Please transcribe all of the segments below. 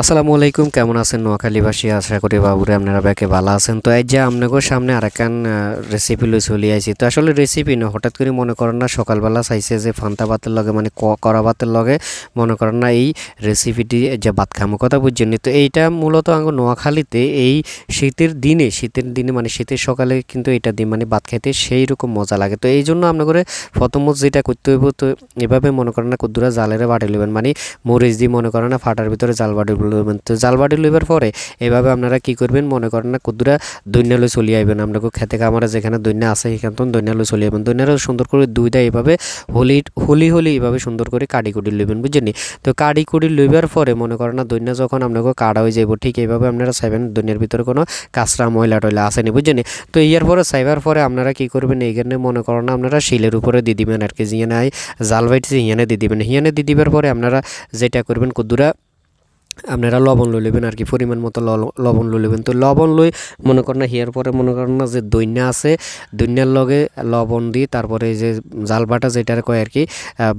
আসসালামু আলাইকুম, কেমন আছেন নোয়াখালীবাসী আশা করি বাবুরে আপনারা ব্যাকে ভালো আছেন। তো এই যে আপনাদের সামনে আরেকখান রেসিপি লই চলে আইছি। তো আসলে রেসিপি না, হঠাৎ করে মনে করেন না, সকালবেলা চাইছে যে ফান্তা ভাতের লগে মানে ক- কড়া ভাতের লগে, মনে করেন না এই রেসিপিটি যে ভাত খামো কথা বুঝছেন তো এইটা মূলত আঙ্গ নোয়াখালীতে এই শীতের দিনে শীতের দিনে মানে শীতের সকালে কিন্তু এটা দিয়ে মানে ভাত খাইতে সেই রকম মজা লাগে। তো এই জন্য আপনাদের প্রথমত যেটা করতে হইব, তো এভাবে মনে করেন না, কুদ্দুরা জালেরে বাটি নেবেন মানে মরিচ দিয়ে মনে করেন না, ফাটার ভিতরে জাল বাটি লইবেন তো জাল বাটি লইবার পরে এভাবে আপনারা কি করবেন? মনে করেন না কুদ্দুরা দৈন্য লই চলিয়ে আইবেন। আপনাকে খেতে খামারে যেখানে দৈন্য আছে, সেখান তো দৈন্য লই চলিয়ে আইবেন। দৈন্যরা সুন্দর করে দুইটা এইভাবে হোলি হোলি হোলি এইভাবে সুন্দর করে কাটি কুটি লইবেন, বুঝছেন তো কাটি কুটি লইবার পরে মনে করেন না, দৈন্য যখন আপনাকে কাটা হয়ে যাইব, ঠিক এইভাবে আপনারা চাইবেন দৈন্যের ভিতরে কোনো কাঁচরা, ময়লা টয়লা আসেনি বুঝছেন তো ইয়ার পরে চাইবার পরে আপনারা কি করবেন? এইখানে মনে করেন না, আপনারা শিলের উপরে দিয়ে দিবেন আর কি জিয়ানে জাল বাইটছে হিয়ানে দিয়ে দিবেন। হিয়ানে দিয়ে দিবার পরে আপনারা যেটা করবেন কুদ্দুরা আপনারা লবণ লই নেবেন আর কি, পরিমাণ মতো লবণ লই নেবেন তো লবণ লই মনে করেন না, হিয়ার পরে মনে করেন না যে দৈন্যা আছে, দৈন্যার লগে লবণ দিই, তারপরে যে জাল বাটা যেটার কয় আর কি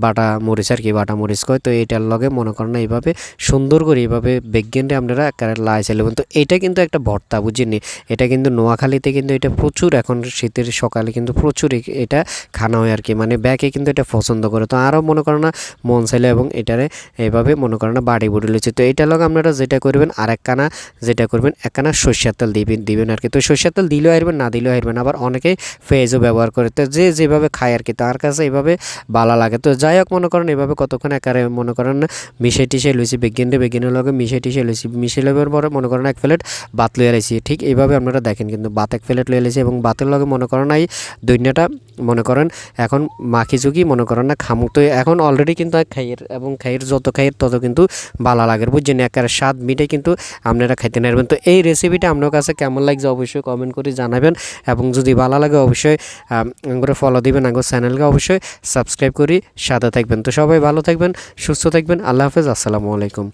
বাটা মরিচ আর কি, বাটা মরিচ কয়, তো এটার লগে মনে করেন না এইভাবে সুন্দর করে এইভাবে বেগেন্ডে আপনারা লাই চাইলেবেন তো এটা কিন্তু একটা ভর্তা বুঝিনি এটা কিন্তু নোয়াখালীতে কিন্তু এটা প্রচুর, এখন শীতের সকালে কিন্তু প্রচুর এটা খানা হয় আর কি মানে ব্যাকে কিন্তু এটা পছন্দ করে। তো আরও মনে করেন না মন চাইলে এবং এটারে এইভাবে মনে করেন না বাড়ি বুড়ি লইছে। তো এটার লগে আপনারা যেটা করবেন আর একখানা যেটা করবেন একখানা সর্ষের তেল দিবেন দিবেন আর কি তো সর্ষের তেল দিলেও হারবেন, না দিলেও হারবেন আবার অনেকেই ফেজও ব্যবহার করে। তো যে যেভাবে খায় আর কি তার কাছে এইভাবে ভালো লাগে। তো যাই হোক, মনে করেন এভাবে কতক্ষণ একারে মনে করেন মিশে টিশে লইছি বেগিনটা বেগিনের লগে মিশে টিশে লইছি, মিশে লেবার পরে মনে করেন এক প্লেট ভাত লইয়া লাইছি। ঠিক এইভাবে আপনারা দেখেন কিন্তু ভাত এক প্লেট লইয়া লাইছি এবং ভাতের লগে মনে করেন এই দৈন্যটা মনে করেন এখন মাখি চুকি মনে করেন না খামুক। তো এখন অলরেডি কিন্তু খাইয়ের এবং খাইয়ের যত খাইয়ের তত কিন্তু ভালো লাগে, বুঝছেন? একেবারে স্বাদ মিটে কিন্তু আপনারা খাইতে নারবেন। তো এই রেসিপিটা আপনার কাছে কেমন লাগছে অবশ্যই কমেন্ট করে জানাবেন এবং যদি ভালো লাগে অবশ্যই করে ফলো দিবেন আগে চ্যানেলকে অবশ্যই সাবস্ক্রাইব করি সাদা থাকবেন। তো সবাই ভালো থাকবেন, সুস্থ থাকবেন, আল্লাহ হাফেজ, আসসালামু আলাইকুম।